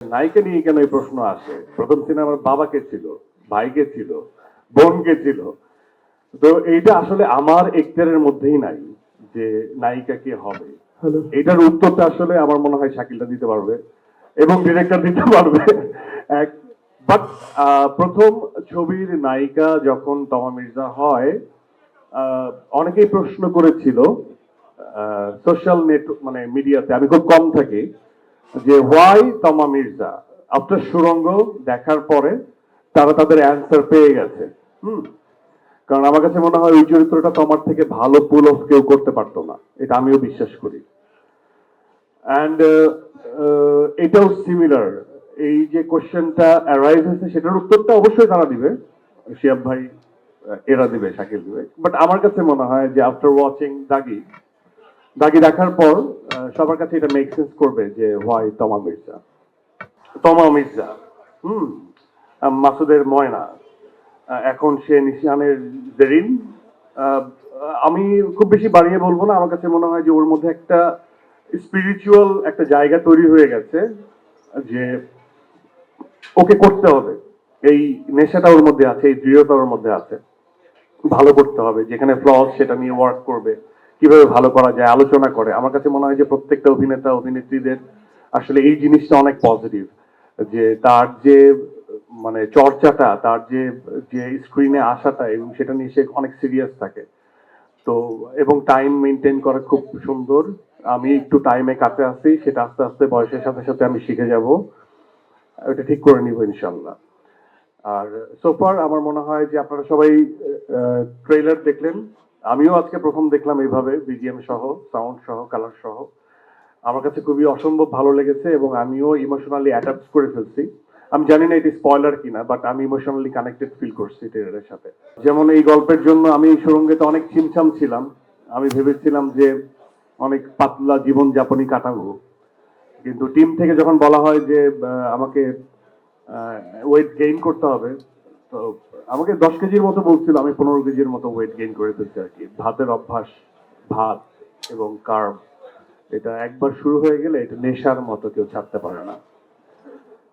নায়িকা নিয়ে কেন এই প্রশ্ন আসে? প্রথম সিনেমার বাবাকে ছিল ভাইকে ছিল বোনকে ছিল। তো এইটা আসলে আমার এক্টারের মধ্যেই নাই যে নায়িকা কে হবে। এটার উত্তরটা আসলে আমার মনে হয় শাকিলটা দিতে পারবে এবং ডিরেক্টর দিতে পারবে। এক বাট প্রথম ছবির নায়িকা যখন তমা মির্জা হয় আহ, অনেকেই প্রশ্ন করেছিল সোশ্যাল নেট মানে মিডিয়াতে আমি খুব কম থাকি যে ওয়াই তমা মির্জা? আফটার সুরঙ্গ দেখার পরে তারা তাদের অ্যান্সার পেয়ে গেছে। হুম? কারণ আমার কাছে মনে হয় ওই চরিত্রটা তোমার থেকে ভালো পুল অফ কেউ করতে পারতো না। এটা আমিও বিশ্বাস করি। অ্যান্ড এটাও সিমিলার এই যে কোশ্চেনটা অ্যারাইজ হয়েছে, সেটার উত্তরটা অবশ্যই তারা দিবে। শিয়াব ভাই, এরা দিবে শাকিল দিবে। বাট আমার কাছে মনে হয় যে আফটার ওয়াচিং দাগি দাগি দেখার পর সবার কাছে এটা মেক সেন্স করবে যে হোয়াই তমা মির্জা। তমা মির্জা, হুম মাসুদের ময়না। এখন সে নিশিয়ানের জেরিন আমি খুব বেশি বাড়িয়ে বলব না, আমার কাছে মনে হয় যে ওর মধ্যে একটা স্পিরিচুয়াল একটা জায়গা তৈরি হয়ে গেছে যে ওকে করতে হবে। এই নেশাটা ওর মধ্যে আছে, এই দৃঢ়তা ওর মধ্যে আছে। ভালো করতে হবে, যেখানে ফ্লস সেটা নিয়ে ওয়ার্ক করবে। কীভাবে ভালো করা যায়, আলোচনা করে। আমার কাছে মনে হয় যে প্রত্যেকটা অভিনেতা, অভিনেত্রীদের আসলে এই জিনিসটা অনেক পজিটিভ যে তার যে মানে চর্চাটা, তার যে যে স্ক্রিনে আসাটা এবং সেটা নিয়ে সে অনেক সিরিয়াস থাকে। তো, এবং টাইম মেনটেন করা খুব সুন্দর। আমি একটু টাইমে কাছে আসি সেটা আস্তে আস্তে বয়সের সাথে সাথে আমি শিখে যাব। ওটা ঠিক করে নিব ইনশাল্লাহ আর সোফার আমার মনে হয় যে আপনারা সবাই ট্রেলার দেখলেন। আমিও আজকে প্রথম দেখলাম এইভাবে বিজিএম সহ সাউন্ড সহ কালার সহ। আমার কাছে খুবই অসম্ভব ভালো লেগেছে এবং আমিও ইমোশনালি অ্যাটাচ করে ফেলছি। আমি জানি না এটি স্পয়লার কিনা বাট আমি ইমোশনালি কানেক্টেড ফিল করছি ট্রেলারের সাথে। যেমন এই গল্পের জন্য আমি সুরঙ্গেতে অনেক ছিমছাম ছিলাম। আমি ভেবেছিলাম যে অনেক পাতলা জীবন যাপনই কাটাবো। কিন্তু টিম থেকে যখন বলা হয় যে আমাকে ওয়েট গেইন করতে হবে তো, আমাকে দশ কেজির মতো বলছিল, আমি পনেরো কেজির মতো ওয়েট গেইন করে ফেলছি আর কি। ভাতের অভ্যাস, ভাত এবং কার্ব এটা একবার শুরু হয়ে গেলে এটা নেশার মতো কেউ ছাড়তে পারে না।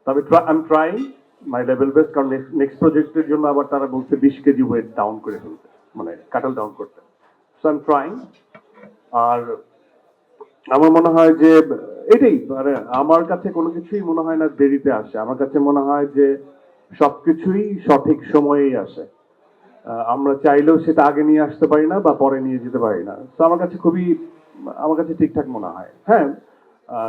তবে I trying my level best কারণ নেক্সট প্রজেক্টের জন্য আবার তারা বলছে বিশ কেজি ওয়েট ডাউন করে ফেলতে মানে কাটাল ডাউন করতে। সো আই ট্রাইং আর আমার মনে হয় যে, এটাই মানে আমার কাছে কোনো কিছুই মনে হয় না দেরিতে আসে। আমার কাছে মনে হয় যে সবকিছুই সঠিক সময়েই আসে। আমরা চাইলেও সেটা আগে নিয়ে আসতে পারি না বা পরে নিয়ে যেতে পারি না। তো আমার কাছে খুবই, আমার কাছে ঠিকঠাক মনে হয়। হ্যাঁ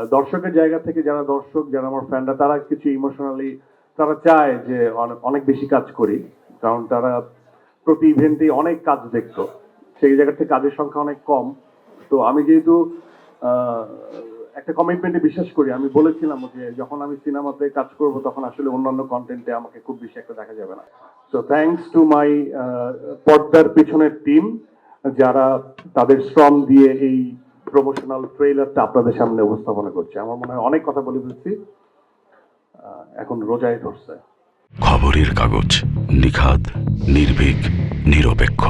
দর্শকের জায়গা থেকে যারা দর্শক, যারা আমার ফ্যানরা, তারা কিছু ইমোশনালি তারা চায় যে অনে- অনেক বেশি কাজ করি। কারণ তারা প্রতি ইভেন্টে অনেক কাজ দেখতো। সেই জায়গা থেকে কাজের সংখ্যা অনেক কম। তো আমি যেহেতু একটা কমিটমেন্টে বিশ্বাস করি। আমি বলেছিলাম যে যখন আমি সিনেমাতে কাজ করব, তখন আসলে অন্যান্য কন্টেন্টে আমাকে খুব বেশি একটা দেখা যাবে না। সো থ্যাঙ্কস টু মাই পর্দার পিছনের টিম যারা তাদের শ্রম দিয়ে এই প্রমোশনাল ট্রেলারটা আপনাদের সামনে উপস্থাপনা করছে। আমার মনে হয় অনেক কথা বলে ফেলছি। এখন রোজায় ধরছে। খবরের কাগজ নিখাদ, নির্ভীক, নিরপেক্ষ।